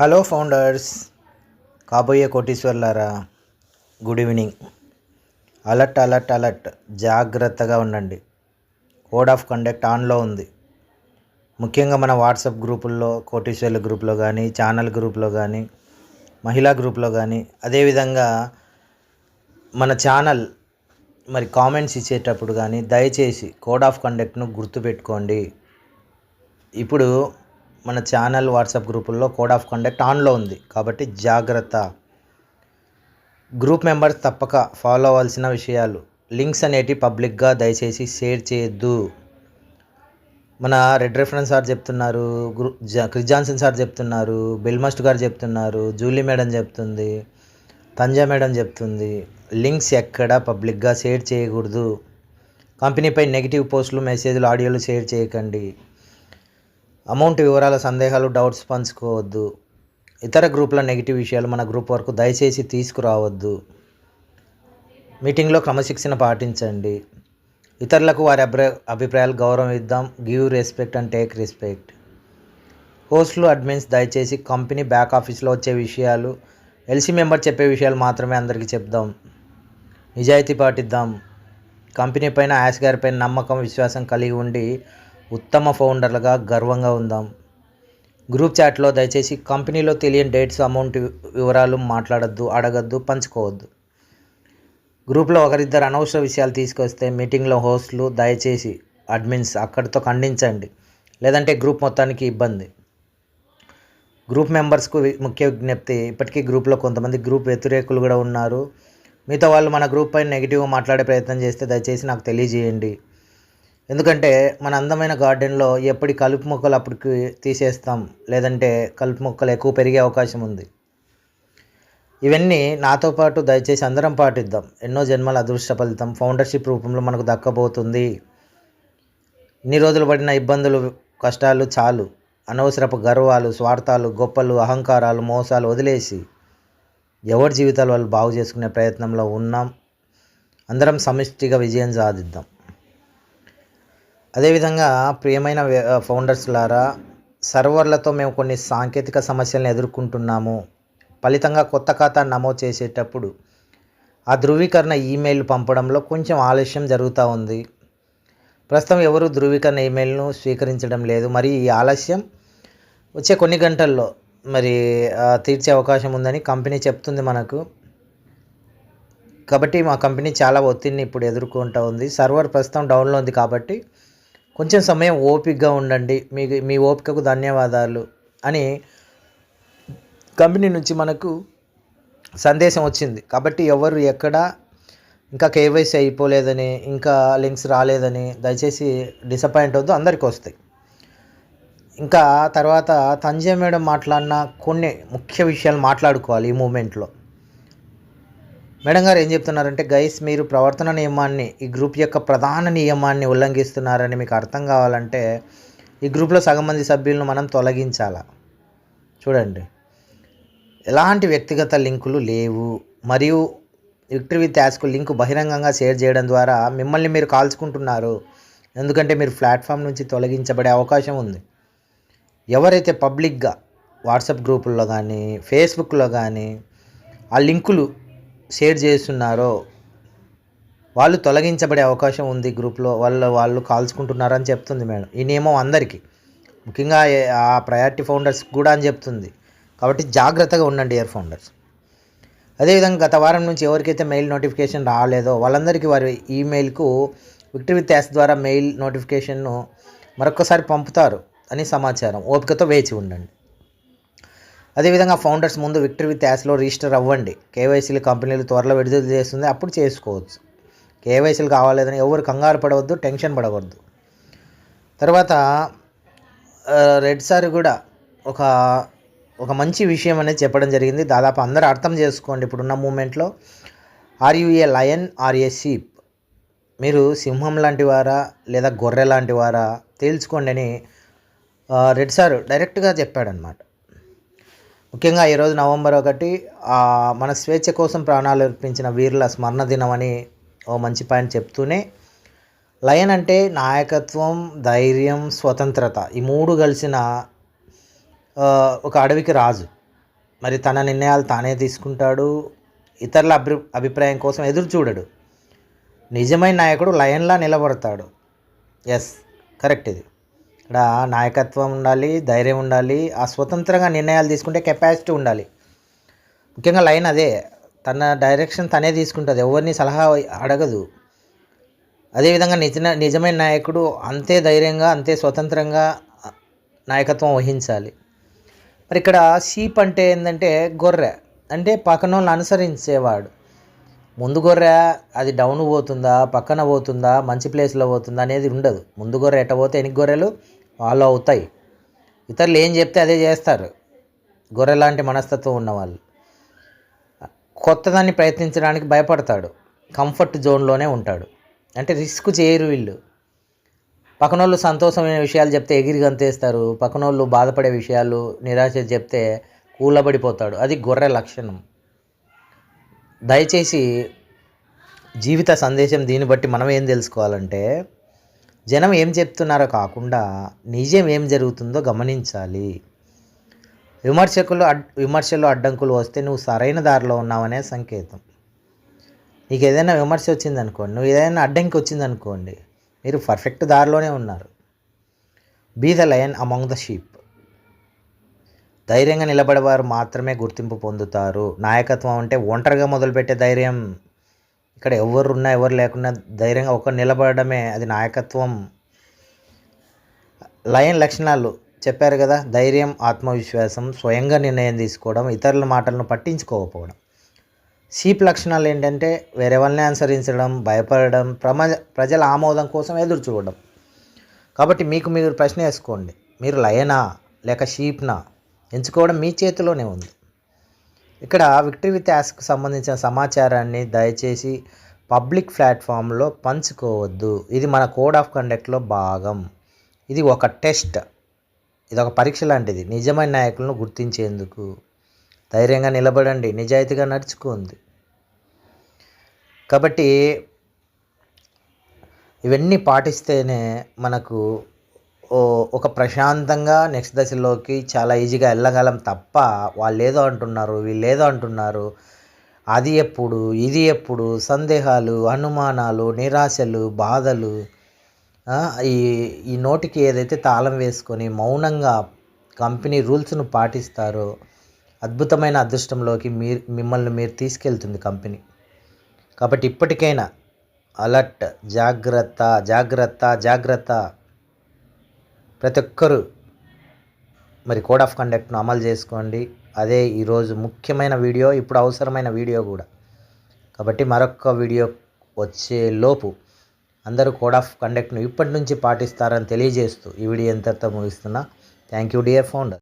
Hello founders కాబోయే కోటీశ్వర్లారా good evening. Alert alert alert. జాగ్రత్తగా ఉండండి. కోడ్ ఆఫ్ కండక్ట్ ఆన్లో ఉంది. ముఖ్యంగా మన వాట్సాప్ గ్రూపుల్లో కోటీశ్వర్ల గ్రూప్లో కానీ ఛానల్ గ్రూప్లో కానీ మహిళా గ్రూప్లో కానీ అదేవిధంగా మన ఛానల్ మరి కామెంట్స్ ఇచ్చేటప్పుడు కానీ దయచేసి కోడ్ ఆఫ్ కండక్ట్ను గుర్తుపెట్టుకోండి. ఇప్పుడు మన ఛానల్ వాట్సాప్ గ్రూపుల్లో కోడ్ ఆఫ్ కండక్ట్ ఆన్లో ఉంది. కాబట్టి జాగ్రత్త. గ్రూప్ మెంబర్స్ తప్పక ఫాలో అవ్వాల్సిన విషయాలు. లింక్స్ అనేటి పబ్లిక్గా దయచేసి షేర్ చేయొద్దు. మన రెడ్ రెఫరెన్స్ సార్ చెప్తున్నారు గ్రూ జా- క్రిస్ జాన్సన్ సార్ చెప్తున్నారు బిల్మస్ట్ గారు చెప్తున్నారు జూలీ మేడం చెప్తుంది తంజా మేడం చెప్తుంది. లింక్స్ ఎక్కడ పబ్లిక్గా షేర్ చేయకూడదు. కంపెనీపై నెగిటివ్ పోస్టులు మెసేజ్లు ఆడియోలు షేర్ చేయకండి. అమౌంట్ వివరాల సందేహాలు డౌట్స్ పంచుకోవద్దు. ఇతర గ్రూపుల నెగిటివ్ విషయాలు మన గ్రూప్ వరకు దయచేసి తీసుకురావద్దు. మీటింగ్లో క్రమశిక్షణ పాటించండి. ఇతరులకు వారి అభి అభిప్రాయాలు గౌరవం ఇద్దాం. Give respect and take respect హోస్ట్లు admins దయచేసి కంపెనీ బ్యాక్ ఆఫీస్లో వచ్చే విషయాలు ఎల్సీ మెంబర్ చెప్పే విషయాలు మాత్రమే అందరికీ చెప్దాం. నిజాయితీ పాటిద్దాం. కంపెనీ పైన యాస్ గారి పైన నమ్మకం విశ్వాసం కలిగి ఉండి ఉత్తమ ఫౌండర్లుగా గర్వంగా ఉందాం. గ్రూప్ చాట్లో దయచేసి కంపెనీలో తెలియని డేట్స్ అమౌంట్ వివరాలు మాట్లాడద్దు అడగద్దు పంచుకోవద్దు. గ్రూప్లో ఒకరిద్దరు అనవసర విషయాలు తీసుకొస్తే మీటింగ్లో హోస్ట్లు దయచేసి అడ్మిన్స్ అక్కడితో ఖండించండి. లేదంటే గ్రూప్ మొత్తానికి ఇబ్బంది. గ్రూప్ మెంబర్స్కు ముఖ్య విజ్ఞప్తి ఇప్పటికీ గ్రూప్లో కొంతమంది గ్రూప్ వ్యతిరేకులు కూడా ఉన్నారు. మిగతా వాళ్ళు మన గ్రూప్ పైన నెగిటివ్గా మాట్లాడే ప్రయత్నం చేస్తే దయచేసి నాకు తెలియజేయండి. ఎందుకంటే మన అందమైన గార్డెన్లో ఎప్పటి కలుపు మొక్కలు అప్పటికి తీసేస్తాం లేదంటే కలుపు మొక్కలు ఎక్కువ పెరిగే అవకాశం ఉంది. ఇవన్నీ నాతో పాటు దయచేసి అందరం పాటిద్దాం. ఎన్నో జన్మల అదృష్ట ఫలితం ఫౌండర్షిప్ రూపంలో మనకు దక్కబోతుంది. ఇన్ని రోజులు పడిన ఇబ్బందులు కష్టాలు చాలు. అనవసరపు గర్వాలు స్వార్థాలు గొప్పలు అహంకారాలు మోసాలు వదిలేసి ఎవరి జీవితాలు వాళ్ళు బాగు చేసుకునే ప్రయత్నంలో ఉన్నాం. అందరం సమిష్టిగా విజయం సాధిద్దాం. అదేవిధంగా ప్రియమైన ఫౌండర్స్లారా సర్వర్లతో మేము కొన్ని సాంకేతిక సమస్యలను ఎదుర్కొంటున్నాము. ఫలితంగా కొత్త ఖాతా నమోదు చేసేటప్పుడు ఆ ధృవీకరణ ఈమెయిల్ పంపడంలో కొంచెం ఆలస్యం జరుగుతూ ఉంది. ప్రస్తుతం ఎవరు ధృవీకరణ ఈమెయిల్ను స్వీకరించడం లేదు. మరి ఈ ఆలస్యం వచ్చే కొన్ని గంటల్లో మరి తీర్చే అవకాశం ఉందని కంపెనీ చెప్తుంది మనకు. కాబట్టి మా కంపెనీ చాలా ఒత్తిడిని ఇప్పుడు ఎదుర్కొంటూ ఉంది. సర్వర్ ప్రస్తుతం డౌన్లో ఉంది కాబట్టి కొంచెం సమయం ఓపికగా ఉండండి. మీ మీ ఓపికకు ధన్యవాదాలు అని కంపెనీ నుంచి మనకు సందేశం వచ్చింది. కాబట్టి ఎవరు ఎక్కడ ఇంకా కేవైసీ అయిపోలేదని ఇంకా లింక్స్ రాలేదని దయచేసి డిసప్పాయింట్ వద్దు అందరికి వస్తాయి. ఇంకా తర్వాత తంజయ్ మేడం మాట్లాడిన కొన్ని ముఖ్య విషయాలు మాట్లాడుకోవాలి ఈ మూమెంట్లో. మేడం గారు ఏం చెప్తున్నారంటే గైస్ మీరు ప్రవర్తన నియమాన్ని ఈ గ్రూప్ యొక్క ప్రధాన నియమాన్ని ఉల్లంఘిస్తున్నారని మీకు అర్థం కావాలంటే ఈ గ్రూప్లో సగం మంది సభ్యులను మనం తొలగించాలా? చూడండి. ఎలాంటి వ్యక్తిగత లింకులు లేవు. మరియు విక్టరీ విత్ యాస్కు లింక్ బహిరంగంగా షేర్ చేయడం ద్వారా మిమ్మల్ని మీరు కాల్చుకుంటున్నారు. ఎందుకంటే మీరు ప్లాట్ఫామ్ నుంచి తొలగించబడే అవకాశం ఉంది. ఎవరైతే పబ్లిక్గా వాట్సాప్ గ్రూపుల్లో కానీ ఫేస్బుక్లో కానీ ఆ లింకులు షేర్ చేస్తున్నారో వాళ్ళు తొలగించబడే అవకాశం ఉంది గ్రూప్లో వాళ్ళు వాళ్ళు కాల్చుకుంటున్నారని చెప్తుంది మేడం. ఈ నియమం అందరికీ. ముఖ్యంగా ఆ ప్రయారిటీ ఫౌండర్స్ కూడా అని చెప్తుంది. కాబట్టి జాగ్రత్తగా ఉండండి ఇయర్ ఫౌండర్స్. అదేవిధంగా గత వారం నుంచి ఎవరికైతే మెయిల్ నోటిఫికేషన్ రాలేదో వాళ్ళందరికీ వారి ఈమెయిల్కు విక్టరీ విత్ యాస్ ద్వారా మెయిల్ నోటిఫికేషన్ను మరొకసారి పంపుతారు అని సమాచారం. ఓపికతో వేచి ఉండండి. అదేవిధంగా ఫౌండర్స్ ముందు విక్టరీ విత్ యాస్లో రిజిస్టర్ అవ్వండి. కేవైసీలు కంపెనీలు త్వరలో విడుదల చేస్తుంది. అప్పుడు చేసుకోవచ్చు. కేవైసీలు కావాలేదని ఎవరు కంగారు పడవద్దు టెన్షన్ పడవద్దు. తర్వాత రెడ్ సార్ కూడా ఒక ఒక మంచి విషయం అనేది చెప్పడం జరిగింది. దాదాపు అందరూ అర్థం చేసుకోండి ఇప్పుడున్న మూమెంట్లో. Are you lion or a sheep మీరు సింహం లాంటి వారా లేదా గొర్రె లాంటి వారా? తేల్చుకోండి అని రెడ్ సార్ డైరెక్ట్గా చెప్పాడనమాట ముఖ్యంగా ఈరోజు నవంబర్ ఒకటి మన స్వేచ్ఛ కోసం ప్రాణాలు అర్పించిన వీరుల స్మరణ దినం అని ఓ మంచి పాయింట్ చెప్తూనే లయన్ అంటే నాయకత్వం ధైర్యం స్వతంత్రత ఈ మూడు కలిసిన ఒక అడవికి రాజు. మరి తన నిర్ణయాలు తానే తీసుకుంటాడు ఇతరుల అభి అభిప్రాయం కోసం ఎదురు చూడడు. నిజమైన నాయకుడు లయన్లా నిలబడతాడు. ఎస్ కరెక్ట్ ఇది. ఇక్కడ నాయకత్వం ఉండాలి ధైర్యం ఉండాలి ఆ స్వతంత్రంగా నిర్ణయాలు తీసుకుంటే కెపాసిటీ ఉండాలి. ముఖ్యంగా లైన్ అదే తన డైరెక్షన్ తనే తీసుకుంటుంది ఎవరిని సలహా అడగదు. అదేవిధంగా నిజ నిజమైన నాయకుడు అంతే ధైర్యంగా అంతే స్వతంత్రంగా నాయకత్వం వహించాలి. మరి ఇక్కడ షీప్ అంటే ఏంటంటే గొర్రె అంటే పక్కన వాళ్ళని అనుసరించేవాడు. ముందు గొర్రె అది డౌన్ పోతుందా పక్కన పోతుందా మంచి ప్లేస్లో పోతుందా అనేది ఉండదు. ముందు గొర్రె ఎట్ట పోతే ఎన్ని గొర్రెలు? ఫాలో అవుతాయి. ఇతరులు ఏం చెప్తే అదే చేస్తారు. గొర్రె లాంటి మనస్తత్వం ఉన్నవాళ్ళు. కొత్తదాన్ని ప్రయత్నించడానికి భయపడతాడు. కంఫర్ట్ జోన్లోనే ఉంటాడు. అంటే రిస్క్ చేయరు వీళ్ళు. పక్కనోళ్ళు సంతోషమైన విషయాలు చెప్తే ఎగిరి గంతేస్తారు. పక్కనోళ్ళు బాధపడే విషయాలు నిరాశ చెప్తే కూలబడిపోతాడు. అది గొర్రె లక్షణం. దయచేసి జీవిత సందేశం దీన్ని బట్టి మనం ఏం తెలుసుకోవాలంటే జనం ఏం చెప్తున్నారో కాకుండా నిజం ఏం జరుగుతుందో గమనించాలి. విమర్శకులు అడ్ విమర్శలు అడ్డంకులు వస్తే నువ్వు సరైన దారిలో ఉన్నావనే సంకేతం. నీకు ఏదైనా విమర్శ వచ్చిందనుకోండి నువ్వు ఏదైనా అడ్డంకి వచ్చిందనుకోండి మీరు పర్ఫెక్ట్ దారిలోనే ఉన్నారు. Be the lion among the sheep ధైర్యంగా నిలబడేవారు మాత్రమే గుర్తింపు పొందుతారు. నాయకత్వం అంటే ఒంటరిగా మొదలుపెట్టే ధైర్యం. ఇక్కడ ఎవరు ఉన్నా ఎవరు లేకున్నా ధైర్యంగా ఒకరు నిలబడమే అది నాయకత్వం. లయన్ లక్షణాలు చెప్పారు కదా ధైర్యం ఆత్మవిశ్వాసం స్వయంగా నిర్ణయం తీసుకోవడం ఇతరుల మాటలను పట్టించుకోకపోవడం. షీప్ లక్షణాలు ఏంటంటే వేరే వాళ్ళని అనుసరించడం భయపడడం ప్రమ ప్రజల ఆమోదం కోసం ఎదురు చూడడం. కాబట్టి మీకు మీరు ప్రశ్న వేసుకోండి మీరు లయనా లేక షీప్నా ఎంచుకోవడం మీ చేతిలోనే ఉంది. ఇక్కడ విక్టరీ విత్ యాస్కి సంబంధించిన సమాచారాన్ని దయచేసి పబ్లిక్ ప్లాట్ఫామ్లో పంచుకోవద్దు. ఇది మన కోడ్ ఆఫ్ కండక్ట్లో భాగం. ఇది ఒక టెస్ట్. ఇది ఒక పరీక్ష లాంటిది. నిజమైన నాయకులను గుర్తించేందుకు. ధైర్యంగా నిలబడండి. నిజాయితీగా నడుచుకోండి. కాబట్టి ఇవన్నీ పాటిస్తేనే మనకు ఒక ప్రశాంతంగా నెక్స్ట్ దశలోకి చాలా ఈజీగా వెళ్ళగలం తప్ప వాళ్ళు ఏదో అంటున్నారు వీళ్ళు ఏదో అంటున్నారు. అది ఎప్పుడు ఇది ఎప్పుడు? సందేహాలు అనుమానాలు నిరాశలు బాధలు ఈ ఈ నోటికి ఏదైతే తాళం వేసుకొని మౌనంగా కంపెనీ రూల్స్ను పాటిస్తారో అద్భుతమైన అదృష్టంలోకి మీరు మిమ్మల్ని మీరు తీసుకెళ్తుంది కంపెనీ కాబట్టి ఇప్పటికైనా అలర్ట్ జాగ్రత్త జాగ్రత్త జాగ్రత్త. ప్రతి ఒక్కరూ మరి కోడ్ ఆఫ్ కండక్ట్ను అమలు చేసుకోండి. అదే ఈరోజు ముఖ్యమైన వీడియో ఇప్పుడు అవసరమైన వీడియో కూడా. కాబట్టి మరొక వీడియో వచ్చే లోపు అందరూ కోడ్ ఆఫ్ కండక్ట్ను ఇప్పటి నుంచి పాటిస్తారని తెలియజేస్తూ ఈ వీడియో ఎంతతో ముగిస్తున్నా. Thank you dear founder.